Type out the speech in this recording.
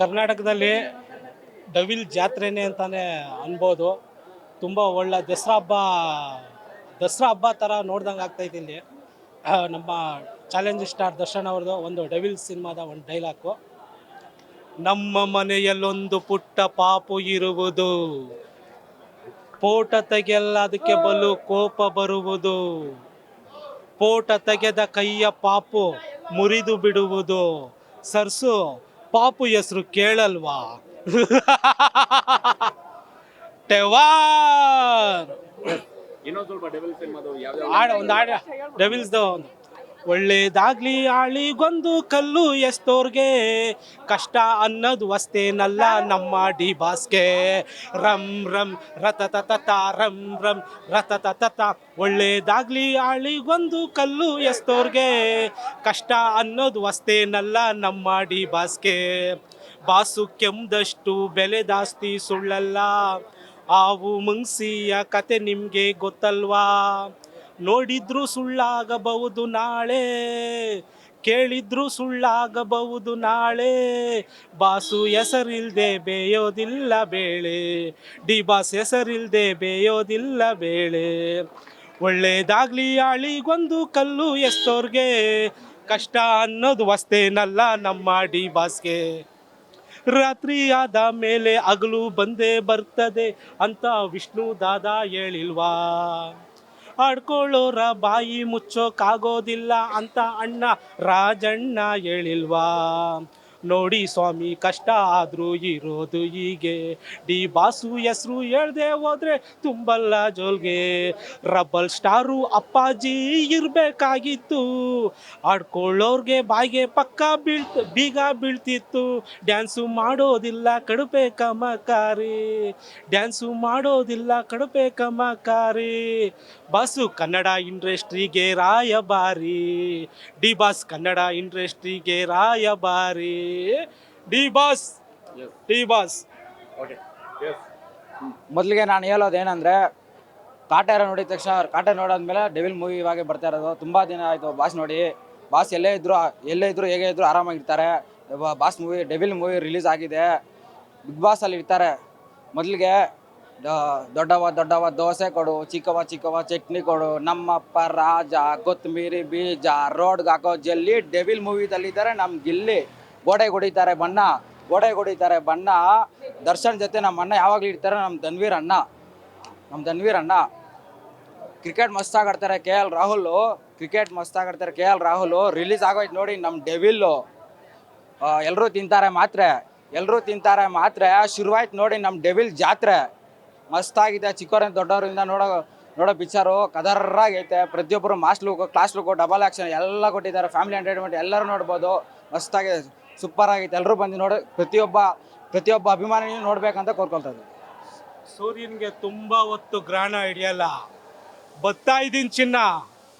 ಕರ್ನಾಟಕದಲ್ಲಿ ಡವಿಲ್ ಜಾತ್ರೆನೇ ಅಂತಾನೆ ಅನ್ಬೋದು. ತುಂಬ ಒಳ್ಳೆ ದಸರಾ ಹಬ್ಬ ದಸರಾ ಹಬ್ಬ ಥರ ನೋಡ್ದಂಗೆ ಆಗ್ತೈತೆ ಇಲ್ಲಿ. ನಮ್ಮ ಚಾಲೆಂಜ್ ಸ್ಟಾರ್ ದರ್ಶನ್ ಅವ್ರದ್ದು ಒಂದು ಡವಿಲ್ ಸಿನಿಮಾದ ಒಂದು ಡೈಲಾಕು ನಮ್ಮ ಮನೆಯಲ್ಲೊಂದು ಪುಟ್ಟ ಪಾಪು ಇರುವುದು. ಪೋಟ ತೆಗೆಯಲ್ಲ, ಅದಕ್ಕೆ ಬಲು ಕೋಪ ಬರುವುದು. ಪೋಟ ತೆಗೆದ ಕೈಯ ಪಾಪು ಮುರಿದು ಬಿಡುವುದು. ಸರ್ಸು ಪಾಪು ಹೆಸರು ಕೇಳಲ್ವಾ? ಟೆವಾರ್. ಇನ್ನೊಂದ್ ಸ್ವಲ್ಪ ಡೆವಲ್ ಸಿನಿಮಾದು ಯಾವ್ಯಾವ ಆಡ ಒಂದು ಆಡ. ಡೆವಿಲ್ಸ್ದು ಒಂದು. ಒಳ್ಳೇದಾಗ್ಲಿ ಆಳಿಗೊಂದು ಕಲ್ಲು ಎಷ್ಟೋರ್ಗೆ ಕಷ್ಟ ಅನ್ನೋದು ಅಷ್ಟೇನಲ್ಲ ನಮ್ಮ ಡಿ ಬಾಸ್ಗೆ. ರಂ ರಂ, ರತ ತತ ರಂ ರಂ, ರತ ತತ ಒಳ್ಳೇದಾಗ್ಲಿ ಆಳಿಗೊಂದು ಕಲ್ಲು ಎಷ್ಟೋರ್ಗೆ ಕಷ್ಟ ಅನ್ನೋದು ಅಷ್ಟೇನಲ್ಲ ನಮ್ಮ ಡಿ ಬಾಸ್ಗೆ. ಬಾಸು ಕೆಮ್ದಷ್ಟು ಬೆಲೆ ಜಾಸ್ತಿ ಸುಳ್ಳಲ್ಲ. ಆವು ಮುಂಗ್ಸಿಯ ಕತೆ ನಿಮಗೆ ಗೊತ್ತಲ್ವಾ? ನೋಡಿದ್ರು ಸುಳ್ಳಾಗಬಹುದು ನಾಳೆ, ಕೇಳಿದ್ರು ಸುಳ್ಳಾಗಬಹುದು ನಾಳೆ. ಬಾಸು ಹೆಸರಿಲ್ದೆ ಬೇಯೋದಿಲ್ಲ ಬೇಳೆ, ಡಿ ಬಾಸ್ ಹೆಸರಿಲ್ದೆ ಬೇಯೋದಿಲ್ಲ ಬೇಳೆ. ಒಳ್ಳೇದಾಗ್ಲಿ ಆಳಿಗೊಂದು ಕಲ್ಲು ಎಷ್ಟೋರ್ಗೆ ಕಷ್ಟ ಅನ್ನೋದು ವಸ್ತೇನಲ್ಲ ನಮ್ಮ ಡಿ ಬಾಸ್ಗೆ. ರಾತ್ರಿ ಆದ ಮೇಲೆ ಹಗಲು ಬಂದೇ ಬರ್ತದೆ ಅಂತ ವಿಷ್ಣು ದಾದಾ ಹೇಳಿಲ್ವಾ? ಆಡ್ಕೊಳ್ಳೋರ ಬಾಯಿ ಮುಚ್ಚೋಕಾಗೋದಿಲ್ಲ ಅಂತ ಅಣ್ಣ ರಾಜಣ್ಣ ಹೇಳಿಲ್ವಾ? ನೋಡಿ ಸ್ವಾಮಿ, ಕಷ್ಟ ಆದರೂ ಇರೋದು ಹೀಗೆ. ಡಿ ಬಾಸು ಹೆಸರು ಹೇಳ್ದೆ ಹೋದ್ರೆ ತುಂಬಲ್ಲ ಜೋಲ್ಗೆ. ರಬ್ಬಲ್ ಸ್ಟಾರು ಅಪ್ಪಾಜಿ ಇರಬೇಕಾಗಿತ್ತು. ಆಡ್ಕೊಳ್ಳೋರ್ಗೆ ಬಾಯಿಗೆ ಪಕ್ಕ ಬೀಳ್ತ, ಬೀಗ ಬೀಳ್ತಿತ್ತು. ಡ್ಯಾನ್ಸು ಮಾಡೋದಿಲ್ಲ ಕಡುಪೆ ಕಮಕಾರಿ. ಡ್ಯಾನ್ಸು ಮಾಡೋದಿಲ್ಲ ಕಡುಪೆ ಕಮಕಾರಿ. ಬಾಸು ಕನ್ನಡ ಇಂಡಸ್ಟ್ರಿಗೆ ರಾಯಬಾರಿ ಡಿ ಬಾಸ್ ಕನ್ನಡ ಇಂಡಸ್ಟ್ರಿಗೆ ರಾಯಭಾರಿ. D boss. D boss. ಮೊದಲಿಗೆ ನಾನು ಹೇಳೋದು ಏನಂದರೆ ಕಾಟೇರ ನೋಡಿದ ತಕ್ಷಣ ಕಾಟೇರ ನೋಡಾದ್ಮೇಲೆ ಡೆವಿಲ್ ಮೂವಿ ಇವಾಗೆ ಬರ್ತಾ ಇರೋದು. ತುಂಬ ದಿನ ಆಯಿತು ಬಾಸ್ ನೋಡಿ. ಬಾಸ್ ಎಲ್ಲೇ ಇದ್ರು ಎಲ್ಲೇ ಇದ್ರು ಹೇಗೆ ಇದ್ರು ಆರಾಮಾಗಿರ್ತಾರೆ boss movie devil movie release ಆಗಿದೆ. ಬಿಗ್ ಬಾಸ್ ಅಲ್ಲಿ ಇರ್ತಾರೆ. ಮೊದಲಿಗೆ ದೊಡ್ಡವ ದೊಡ್ಡವ ದೋಸೆ ಕೊಡು ಚಿಕ್ಕವ ಚಿಕ್ಕವ ಚಟ್ನಿ ಕೊಡು ನಮ್ಮಪ್ಪ ರಾಜ ಕೊತ್ತಂಬರಿ ಬೀಜ ರೋಡ್ಗೆ ಹಾಕೋ ಜಲ್ಲಿ ಡೆವಿಲ್ ಮೂವಿದಲ್ಲಿದ್ದಾರೆ ನಮ್ಗೆ ಗಿಲ್ಲಿ. ಗೋಡೆ ಹೊಡಿತಾರೆ ಬಣ್ಣ, ಗೋಡೆ ಹೊಡಿತಾರೆ ಬಣ್ಣ. ದರ್ಶನ್ ಜೊತೆ ನಮ್ಮ ಅಣ್ಣ ಯಾವಾಗಲೂ ಇರ್ತಾರೆ, ನಮ್ಮ ಧನ್ವೀರ್ ಅಣ್ಣ. ನಮ್ಮ ಧನ್ವೀರ್ ಅಣ್ಣ. ಕ್ರಿಕೆಟ್ ಮಸ್ತ್ ಆಗಾಡ್ತಾರೆ ಕೆ ಎಲ್ ರಾಹುಲ್. ಕ್ರಿಕೆಟ್ ಮಸ್ತ್ ಆಗಾಡ್ತಾರೆ ಕೆ ಎಲ್ ರಾಹುಲ್. ರಿಲೀಸ್ ಆಗೋಯ್ತು ನೋಡಿ ನಮ್ಮ ಡೆವಿಲ್. ಎಲ್ಲರೂ ತಿಂತಾರೆ ಮಾತ್ರೆ ಎಲ್ಲರೂ ತಿಂತಾರೆ ಮಾತ್ರೆ. ಶುರುವಾಯ್ತು ನೋಡಿ ನಮ್ಮ ಡೆವಿಲ್ ಜಾತ್ರೆ. ಮಸ್ತಾಗಿದೆ ಚಿಕ್ಕವರಿಂದ ದೊಡ್ಡವರಿಂದ ನೋಡೋ ನೋಡೋ ಪಿಕ್ಚರು ಕದರಾಗೈತೆ ಪ್ರತಿಯೊಬ್ಬರು ಕ್ಲಾಸ್ ಲುಕ್ ಡಬಲ್ ಆಕ್ಷನ್ ಎಲ್ಲ ಕೊಟ್ಟಿದ್ದಾರೆ. ಫ್ಯಾಮಿಲಿ ಎಂಟರ್ಟೈನ್ಮೆಂಟ್ ಎಲ್ಲರೂ ನೋಡ್ಬೋದು. ಮಸ್ತಾಗಿದೆ ಸೂಪರ್ ಆಗೈತೆ. ಎಲ್ಲರೂ ಬಂದು ನೋಡಿ, ಪ್ರತಿಯೊಬ್ಬ ಪ್ರತಿಯೊಬ್ಬ ಅಭಿಮಾನಿನೂ ನೋಡ್ಬೇಕಂತ ಕೋರ್ಕೊಳ್ತಾ ಇದ್ದಾರೆ ಸೂರ್ಯನ್ಗೆ ತುಂಬಾ ಹೊತ್ತು ಗ್ರಹಣ ಹಿಡಿಯಲ್ಲ. ಬತ್ತಾ ಇದ್ದೀನಿ ಚಿನ್ನ.